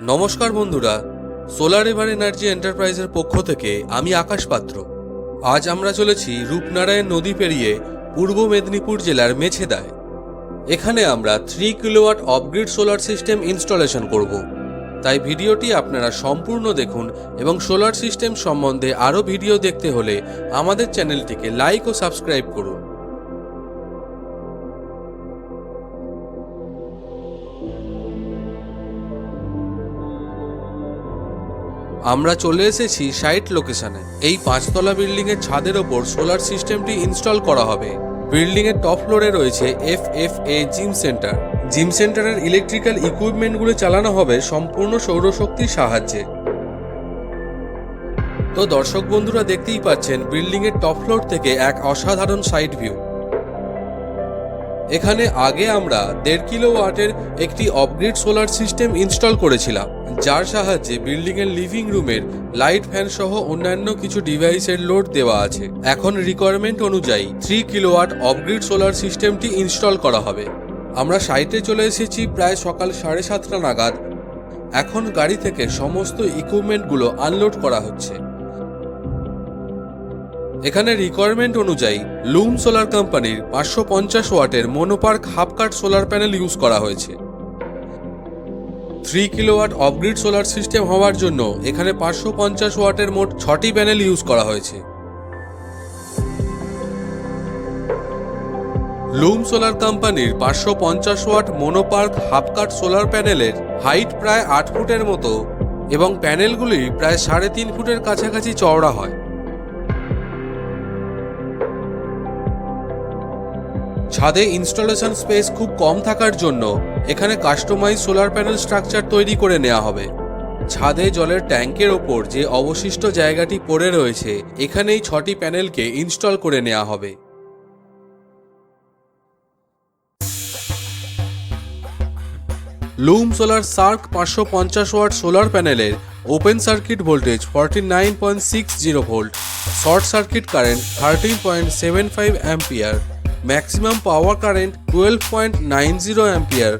নমস্কার বন্ধুরা solar ever energy এন্টারপ্রাইজের পক্ষ থেকে আমি আকাশ পাত্র। আজ আমরা চলেছি রূপনারায়ণ নদী পেরিয়ে পূর্ব মেদিনীপুর জেলার মেছেদায়। এখানে আমরা three kilowatt off grid solar system installation করব। তাই ভিডিওটি আপনারা সম্পূর্ণ দেখুন এবং সোলার সিস্টেম সম্বন্ধে আরও ভিডিও দেখতে হলে আমাদের চ্যানেলটিকে লাইক ও সাবস্ক্রাইব করুন। আমরা চলে এসেছি সাইট লোকেশনে। এই পাঁচতলা বিল্ডিং এর ছাদের ওপর সোলার সিস্টেমটি ইনস্টল করা হবে। বিল্ডিং এর টপ ফ্লোরে রয়েছে F F A gym centre. Gym সেন্টারের ইলেকট্রিক্যাল ইকুইপমেন্টগুলো চালানো হবে সম্পূর্ণ সৌরশক্তির সাহায্যে। তো দর্শক বন্ধুরা দেখতেই পাচ্ছেন বিল্ডিং এর টপ ফ্লোর থেকে এক অসাধারণ সাইড ভিউ। এখানে আগে আমরা দেড় কিলো ওয়াটের একটি অপগ্রেড সোলার সিস্টেম ইনস্টল করেছিলাম, যার সাহায্যে বিল্ডিং এর লিভিং রুমের লাইট ফ্যান সহ অন্যান্য কিছু ডিভাইসের লোড দেওয়া আছে। এখন রিকোয়ারমেন্ট অনুযায়ী three kilo kilowatt off grid solar সিস্টেমটি ইনস্টল করা হবে। আমরা সাইটে চলে এসেছি প্রায় সকাল সাড়ে সাতটা নাগাদ। এখন গাড়ি থেকে সমস্ত ইকুইপমেন্টগুলো আনলোড করা হচ্ছে। এখানে রিকোয়ারমেন্ট অনুযায়ী লুম সোলার কোম্পানির পাঁচশো পঞ্চাশ ওয়াটের mono perc half cut solar panel use করা হয়েছে। Three kilowatt off grid solar system হওয়ার জন্য এখানে পাঁচশো পঞ্চাশ ওয়াটের মোট ছটি প্যানেল ইউজ করা হয়েছে। লুম সোলার কোম্পানির পাঁচশো পঞ্চাশ watt mono perc half cut solar প্যানেলের হাইট প্রায় আট ফুটের মতো এবং প্যানেলগুলি প্রায় সাড়ে তিন ফুটের কাছাকাছি চওড়া হয়। ছাদে ইনস্টলেশন স্পেস খুব কম থাকার জন্য এখানে কাস্টমাইজ সোলার প্যানেল স্ট্রাকচার তৈরি করে নেওয়া হবে। ছাদে জলের ট্যাঙ্কের ওপর যে অবশিষ্ট জায়গাটি পড়ে রয়েছে, এখানেই ছটি প্যানেলকে ইনস্টল করে নেওয়া হবে। লুম সোলার সার্ক পাঁচশো পঞ্চাশ ওয়াট সোলার প্যানেলের open circuit voltage forty nine point six zero volt, short circuit current thirteen point seven five ampere. Maximum power current twelve point nine zero ampere,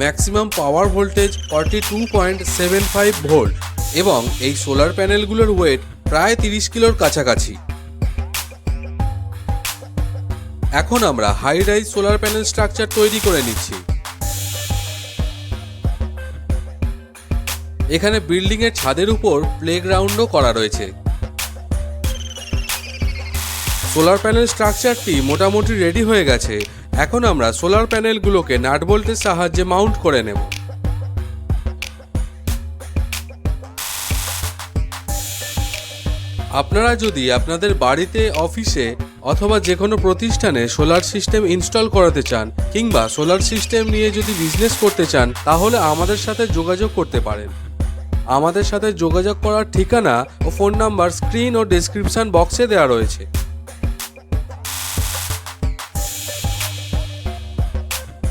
maximum power voltage forty two point seven five volt এবং এই solar প্যানেলগুলোর wait প্রায় তিরিশ কিলোর কাছাকাছি। এখন আমরা high rise solar panel structure তৈরি করে নিচ্ছি। এখানে বিল্ডিংয়ের ছাদের উপর প্লেগ্রাউন্ডও করা রয়েছে। সোলার প্যানেল স্ট্রাকচারটি মোটামুটি রেডি হয়ে গেছে। এখন আমরা সোলার প্যানেলগুলোকে নাট বোল্টের সাহায্যে মাউন্ট করে নেব। আপনারা যদি আপনাদের বাড়িতে, অফিসে অথবা যে কোনো প্রতিষ্ঠানে সোলার সিস্টেম ইনস্টল করাতে চান কিংবা সোলার সিস্টেম নিয়ে যদি বিজনেস করতে চান, তাহলে আমাদের সাথে যোগাযোগ করতে পারেন। আমাদের সাথে যোগাযোগ করার ঠিকানা ও ফোন নাম্বার স্ক্রিন ও ডেসক্রিপশন বক্সে দেওয়া রয়েছে।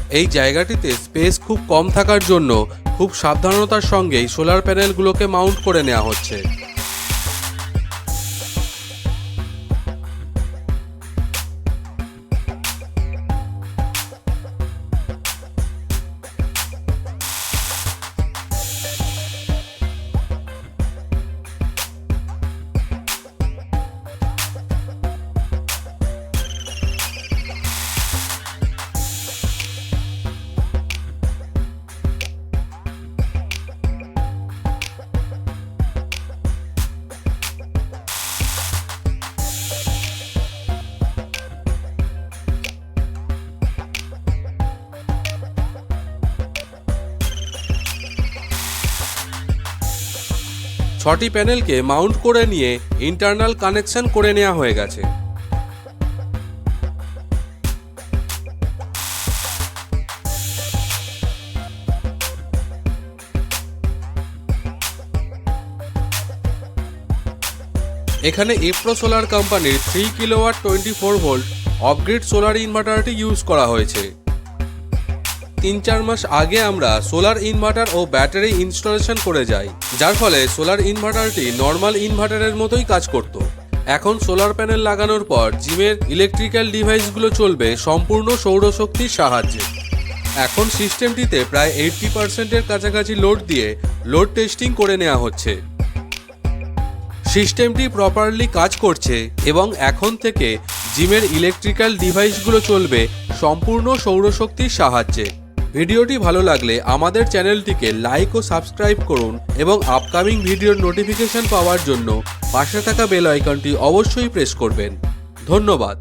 এই জায়গাটিতে স্পেস খুব কম থাকার জন্য খুব সাবধানতার সঙ্গেই সোলার প্যানেলগুলোকে মাউন্ট করে নেওয়া হচ্ছে। ছটি প্যানেলকে মাউন্ট করে নিয়ে ইন্টারনাল কানেকশন করে নেওয়া হয়ে গেছে। এখানে এপ্রো সোলার কোম্পানির three kilowatt twenty four volt off grid solar ইনভার্টারটি use করা হয়েছে। তিন চার মাস আগে আমরা সোলার ইনভার্টার ও ব্যাটারি ইনস্টলেশন করে যাই, যার ফলে সোলার ইনভার্টারটি নর্মাল ইনভার্টারের মতোই কাজ করত। এখন সোলার প্যানেল লাগানোর পর জিমের ইলেকট্রিক্যাল ডিভাইসগুলো চলবে সম্পূর্ণ সৌরশক্তির সাহায্যে। এখন সিস্টেমটিতে প্রায় এইটটি পার্সেন্টের কাছাকাছি লোড দিয়ে লোড টেস্টিং করে নেওয়া হচ্ছে। সিস্টেমটি প্রপারলি কাজ করছে এবং এখন থেকে জিমের ইলেকট্রিক্যাল ডিভাইসগুলো চলবে সম্পূর্ণ সৌরশক্তির সাহায্যে। ভিডিওটি ভালো লাগলে আমাদের চ্যানেলটিকে লাইক ও সাবস্ক্রাইব করুন এবং আপকামিং ভিডিওর নোটিফিকেশন পাওয়ার জন্য পাশে থাকা বেল আইকনটি অবশ্যই প্রেস করবেন। ধন্যবাদ।